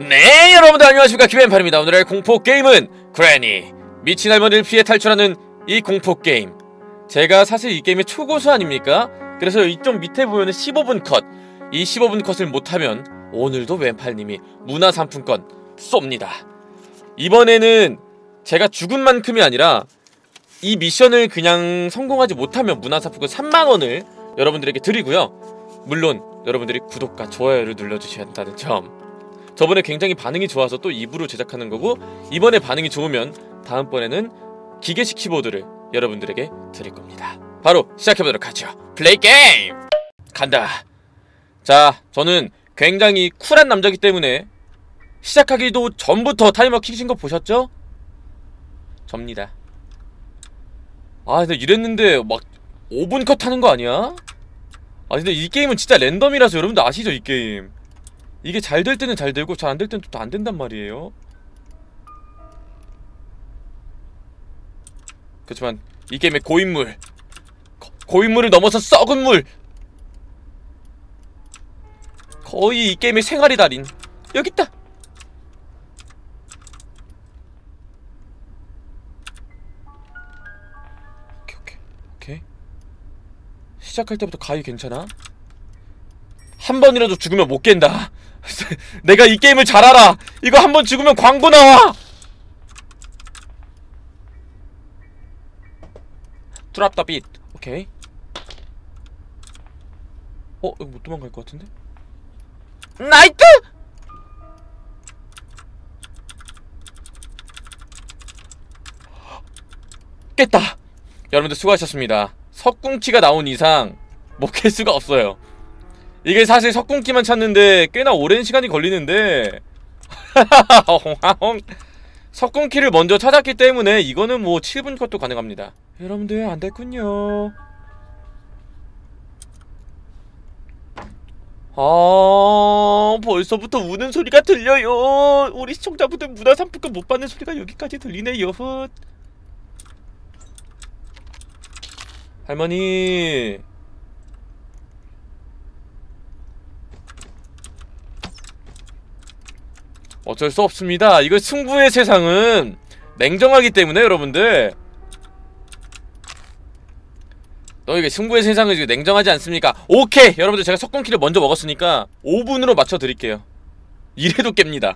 네 여러분들 안녕하십니까? 김앤팔입니다. 오늘의 공포게임은 그래니 미친 할머니를 피해 탈출하는 이 공포게임. 제가 사실 이 게임의 초고수 아닙니까? 그래서 이쪽 밑에 보면 은 15분 컷이 15분 컷을 못하면 오늘도 왼팔님이 문화상품권 쏩니다. 이번에는 제가 죽은 만큼이 아니라 이 미션을 그냥 성공하지 못하면 문화상품권 3만원을 여러분들에게 드리고요. 물론 여러분들이 구독과 좋아요를 눌러주셔야 한다는 점 저번에 굉장히 반응이 좋아서 또 2부로 제작하는 거고 이번에 반응이 좋으면 다음번에는 기계식 키보드를 여러분들에게 드릴 겁니다 바로 시작해보도록 하죠 플레이 게임! 간다 자 저는 굉장히 쿨한 남자기 때문에 시작하기도 전부터 타이머 키신 거 보셨죠? 접니다 아 근데 이랬는데 막 5분 컷 하는 거 아니야? 아 근데 이 게임은 진짜 랜덤이라서 여러분들 아시죠 이 게임 이게 잘 될 때는 잘 되고 잘 안 될 때는 또 안 된단 말이에요. 그렇지만 이 게임의 고인물 고, 고인물을 넘어서 썩은 물. 거의 이 게임의 생활의 달인. 여깄다. 오케이 오케이 오케이. 시작할 때부터 가위 괜찮아? 한 번이라도 죽으면 못 깬다 내가 이 게임을 잘 알아 이거 한 번 죽으면 광고 나와 드랍 더 빛. 오케이 어? 이거 못 도망갈 것 같은데? 나이트! 깼다 여러분들 수고하셨습니다 석궁키가 나온 이상 못 깰 수가 없어요 이게 사실 석궁키만 찾는데 꽤나 오랜 시간이 걸리는데. 석궁키를 먼저 찾았기 때문에 이거는 뭐 7분 컷도 가능합니다. 여러분들 안됐군요. 아 벌써부터 우는 소리가 들려요. 우리 시청자분들 문화상품권 못 받는 소리가 여기까지 들리네요. 할머니 어쩔 수 없습니다 이거 승부의 세상은 냉정하기 때문에 여러분들 너희가 승부의 세상은 지금 냉정하지 않습니까? 오케이! 여러분들 제가 석궁키를 먼저 먹었으니까 5분으로 맞춰드릴게요 이래도 깹니다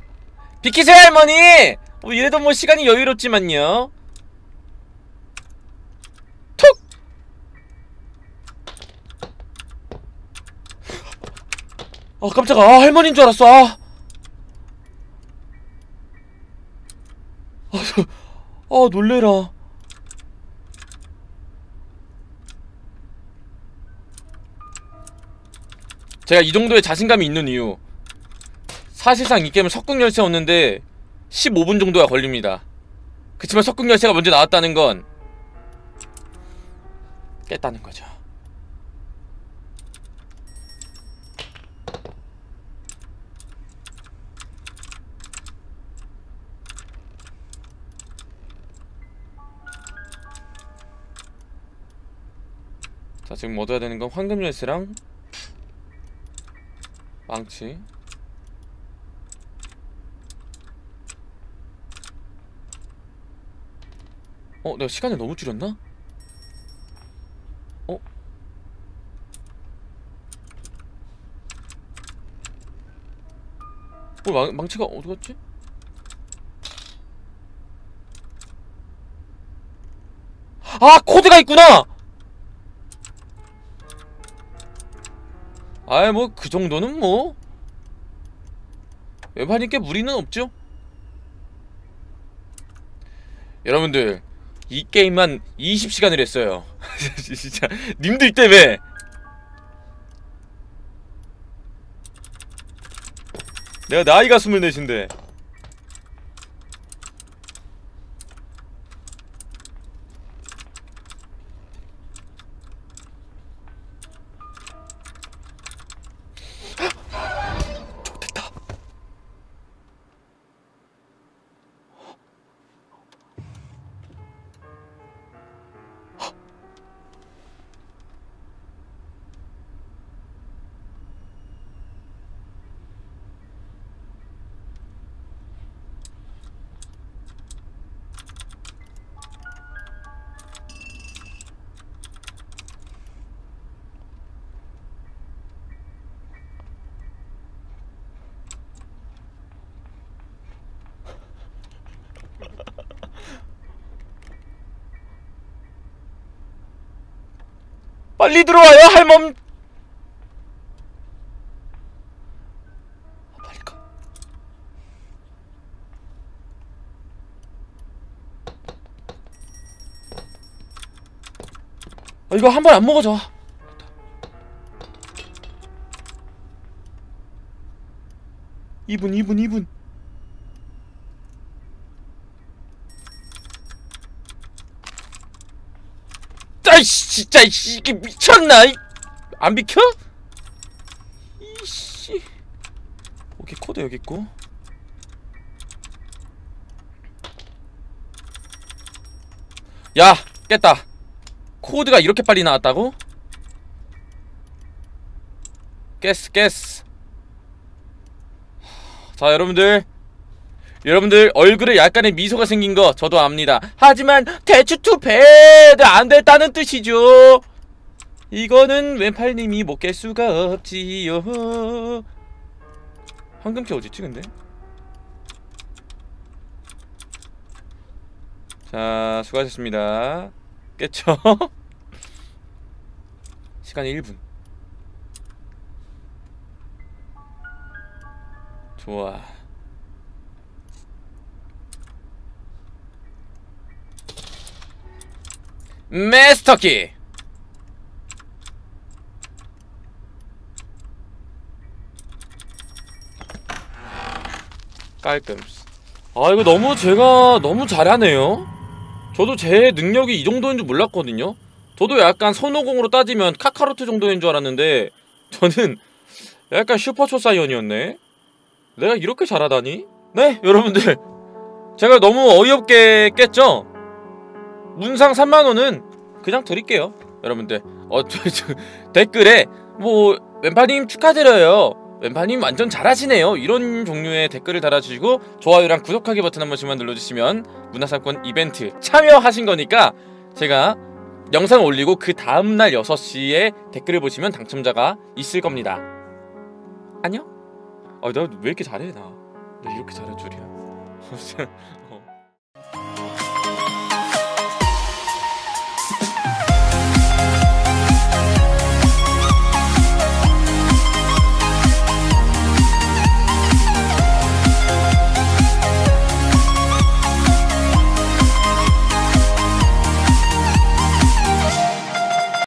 비키세요 할머니! 뭐 이래도 뭐 시간이 여유롭지만요 톡! 아 깜짝아 아, 할머니인 줄 알았어 아. 아, 저, 아 놀래라. 제가 이 정도의 자신감이 있는 이유. 사실상 이 게임은 석궁열쇠 없는데 15분 정도가 걸립니다. 그치만 석궁열쇠가 먼저 나왔다는 건 깼다는 거죠 자 지금 얻어야 되는 건 황금 열쇠랑 망치 어? 내가 시간을 너무 줄였나? 어? 어 망, 망치가 어디 갔지? 아 코드가 있구나! 아이 뭐 그 정도는 뭐. 웹하니까 무리는 없죠. 여러분들 이 게임만 20시간을 했어요. 진짜. 님들 때문에 내가 나이가 24인데 빨리 들어와요 할멈. 아, 빨리 가. 아, 이거 한 번 안 먹어져. 이분 이분 이분 아이씨 진짜 이씨, 이게 미쳤나? 이, 안 비켜? 이씨. 오케이 코드 여기 있고. 야 깼다. 코드가 이렇게 빨리 나왔다고? 깼어 깼어. 자 여러분들 여러분들 얼굴에 약간의 미소가 생긴 거 저도 압니다. 하지만 대추 투 배드! 안 됐다는 뜻이죠. 이거는 왼팔님이 못 깰 수가 없지요. 황금키 어딨지 근데? 자 수고하셨습니다. 깼죠? 시간이 1분. 좋아 메스터키. 깔끔 아 이거 너무 제가 너무 잘하네요. 저도 제 능력이 이 정도인 줄 몰랐거든요. 저도 약간 손오공으로 따지면 카카로트 정도인 줄 알았는데 저는 약간 슈퍼초사이언이었네. 내가 이렇게 잘하다니? 네 여러분들. 제가 너무 어이없게 깼죠? 문상 3만원은 그냥 드릴게요 여러분들 어 저, 저, 댓글에 뭐 왼파님 축하드려요 왼파님 완전 잘하시네요 이런 종류의 댓글을 달아주시고 좋아요랑 구독하기 버튼 한 번씩만 눌러주시면 문화상권 이벤트 참여하신 거니까 제가 영상 올리고 그 다음날 6시에 댓글을 보시면 당첨자가 있을 겁니다 안녕? 아나 왜 이렇게 잘해 나? 나 이렇게 잘할 줄이야 어.